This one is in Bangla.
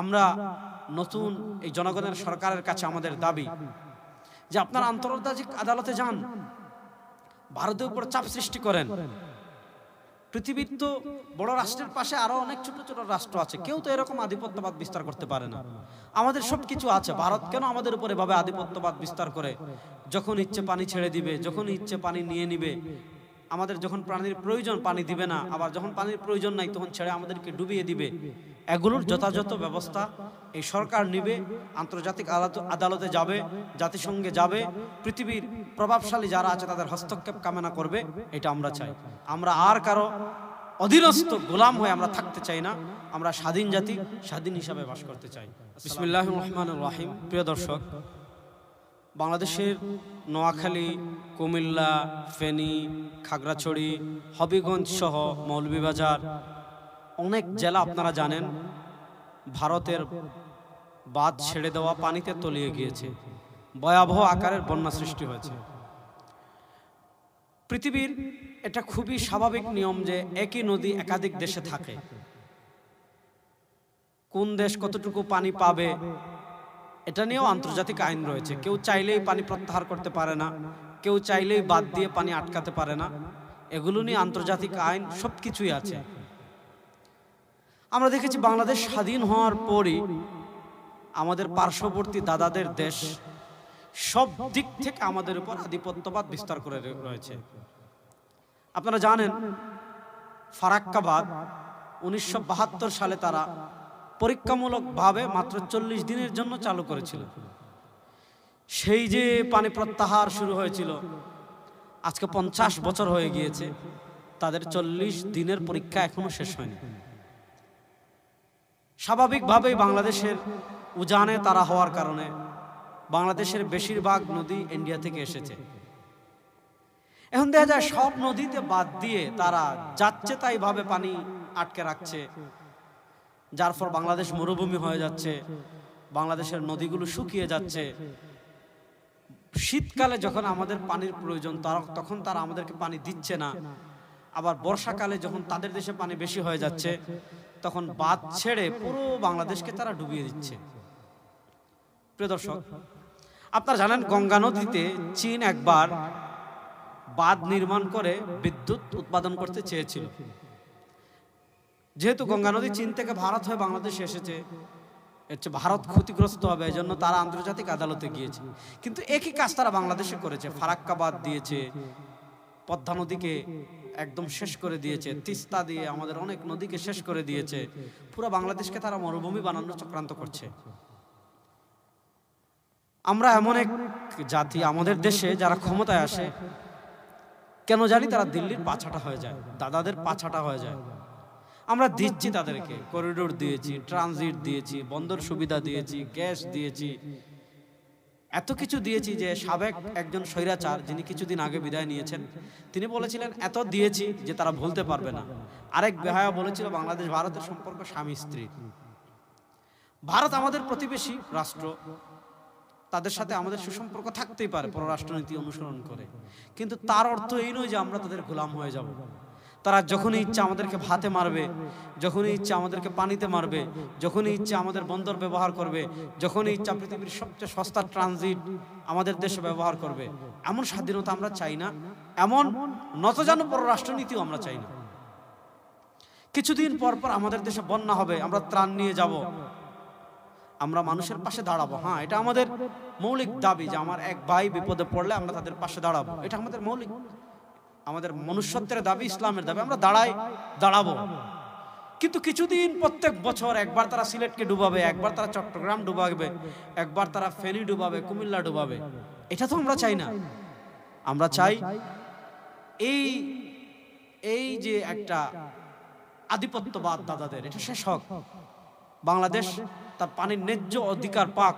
আমরা নতুন এই জনগণের সরকারের কাছে আমাদের দাবি যে আপনার আন্তর্জাতিক আদালতে যান। ভারতের উপর চাপ সৃষ্টি করেন। পৃথিবীর তো বড় রাষ্ট্রের পাশে আরও অনেক ছোট ছোট রাষ্ট্র আছে। কেউ তো এরকম আধিপত্যবাদ বিস্তার করতে পারে না। আমাদের সব কিছু আছে। ভারত কেন আমাদের উপর এভাবে আধিপত্যবাদ বিস্তার করে? যখন ইচ্ছে পানি ছেড়ে দিবে, যখন ইচ্ছে পানি নিয়ে নিবে আমাদের যখন পানির প্রয়োজন পানি দিবে না, আবার যখন পানির প্রয়োজন নাই, তখন ছেড়ে আমাদেরকে ডুবিয়ে দিবে। এগুলোর যথাযথ ব্যবস্থা এই সরকার নিবে, আন্তর্জাতিক আদালতে যাবে, জাতিসংঘে যাবে, পৃথিবীর প্রভাবশালী যারা আছে তাদের হস্তক্ষেপ কামনা করবে, এটা আমরা চাই। আমরা আর কারও অধীনস্থ গোলাম হয়ে আমরা থাকতে চাই না, আমরা স্বাধীন জাতি, স্বাধীন হিসাবে বাস করতে চাই। বিসমিল্লাহ রহমান রাহিম। প্রিয় দর্শক বাংলাদেশের নোয়াখালী, কুমিল্লা, ফেনী, খাগড়াছড়ি, হবিগঞ্জ সহ মৌলভীবাজার অনেক জেলা আপনারা জানেন, ভারতের বাঁধ ছেড়ে দেওয়া পানিতে তলিয়ে গিয়েছে। ভয়াবহ আকারের বন্যা সৃষ্টি হয়েছে। পৃথিবীর এটা খুবই স্বাভাবিক নিয়ম যে একই নদী একাধিক দেশে থাকে। কোন দেশ কতটুকু পানি পাবে এটা নিয়েও আন্তর্জাতিক আইন রয়েছে। কেউ চাইলেই পানি প্রত্যাহার করতে পারে না, কেউ চাইলেই বাদ দিয়ে পানি আটকাতে পারে না। এগুলো নিয়ে আন্তর্জাতিক আইন সব কিছুই আছে। আমরা দেখেছি বাংলাদেশ স্বাধীন হওয়ার পরই আমাদের পার্শ্ববর্তী দাদাদের দেশ সব দিক থেকে আমাদের উপর আধিপত্যবাদ বিস্তার করে রয়েছে। আপনারা জানেন, ফারাক্কাবাদ উনিশশো বাহাত্তর সালে তারা পরীক্ষামূলকভাবে মাত্র চল্লিশ দিনের জন্য চালু করেছিল। সেই যে পানি প্রত্যাহার শুরু হয়েছিল, আজকে পঞ্চাশ বছর হয়ে গিয়েছে, তাদের চল্লিশ দিনের পরীক্ষা এখনও শেষ হয়নি। স্বাভাবিকভাবেই বাংলাদেশের উজানে তারা হওয়ার কারণে বাংলাদেশের বেশিরভাগ নদী ইন্ডিয়া থেকে এসেছে। এখন দেখা যায় সব নদীতে বাদ দিয়ে তারা যাচ্ছে তাই ভাবে পানি আটকে রাখছে। যার ফল বাংলাদেশ মরুভূমি হয়ে যাচ্ছে, বাংলাদেশের নদীগুলো শুকিয়ে যাচ্ছে। শীতকালে যখন আমাদের পানির প্রয়োজন, তারা তখন তারা আমাদেরকে পানি দিচ্ছে না। আবার বর্ষাকালে যখন তাদের দেশে পানি বেশি হয়ে যাচ্ছে, তখন বাদ ছেড়ে পুরো বাংলাদেশকে তারা ডুবিয়ে দিচ্ছে। প্রিয় দর্শক, আপনারা জানেন গঙ্গা নদীতে চীন একবার বাঁধ নির্মাণ করে বিদ্যুৎ উৎপাদন করতে চেয়েছিল। যেহেতু গঙ্গা নদী চীন থেকে ভারত হয়ে বাংলাদেশে এসেছে হচ্ছে ভারত ক্ষতিগ্রস্ত হবে এই জন্য তারা আন্তর্জাতিক আদালতে গিয়েছে। কিন্তু একই কাজ তারা বাংলাদেশে করেছে, ফারাক্কাবাদ দিয়েছে, পদ্মা নদীকে একদম শেষ করে দিয়েছে, তিস্তা দিয়ে আমাদের অনেক নদীকে শেষ করে দিয়েছে, পুরো বাংলাদেশকে তারা মরুভূমি বানানোর চক্রান্ত করছে। আমরা এমন এক জাতি আমাদের দেশে যারা ক্ষমতায় আসে, কেন জানি তারা দিল্লির পাছাটা হয়ে যায়, দাদাদের পাছাটা হয়ে যায়। আমরা দিচ্ছি তাদেরকে। করিডোর দিয়েছি ট্রানজিট দিয়েছি বন্দর সুবিধা দিয়েছি গ্যাস দিয়েছি। এত কিছু দিয়েছি যে সাবেক একজন স্বৈরাচার যিনি কিছুদিন আগে বিদায় নিয়েছেন তিনি বলেছিলেন এত দিয়েছি যে তারা ভুলতে পারবে না। আরেক বেহায়া বলেছিল বাংলাদেশ ভারতের সম্পর্ক স্বামী স্ত্রী। ভারত আমাদের প্রতিবেশী রাষ্ট্র। তাদের সাথে আমাদের সুসম্পর্ক থাকতেই পারে পররাষ্ট্রনীতি অনুসরণ করে। কিন্তু তার অর্থ এই নয় যে আমরা তাদের গোলাম হয়ে যাব। তারা যখনই ইচ্ছা আমাদেরকে ভাতে মারবে, যখনই ইচ্ছা আমাদেরকে পানিতে মারবে, যখনই ইচ্ছা আমাদের বন্দর ব্যবহার করবে, যখনই ইচ্ছা পৃথিবীর সবচেয়ে সস্তা ট্রানজিট আমাদের দেশে ব্যবহার করবে, এমন স্বাধীনতা আমরা চাই না, এমন নতজানু পররাষ্ট্রনীতিও আমরা চাই না। কিছুদিন পর পর আমাদের দেশে বন্যা হবে, আমরা ত্রাণ নিয়ে যাব। আমরা মানুষের পাশে দাঁড়াবো। হ্যাঁ এটা আমাদের মৌলিক দাবি যে আমার এক ভাই বিপদে পড়লে আমরা তাদের পাশে দাঁড়াবো। এটা আমাদের মৌলিক আমাদের মনুষ্যত্বের দাবি, ইসলামের দাবি, আমরা দাঁড়াই, দাঁড়াবো। কিন্তু কিছুদিন প্রত্যেক বছর একবার তারা সিলেটকে ডুবাবে, একবার তারা চট্টগ্রাম ডুবাবে, একবার তারা ফেনী ডুবাবে, কুমিল্লা ডুবাবে। এটা তো আমরা চাই না। আমরা চাই এই এই যে একটা আধিপত্যবাদ দাদাদের, এটা শেষ হোক। বাংলাদেশ তার পানির ন্যায্য অধিকার পাক।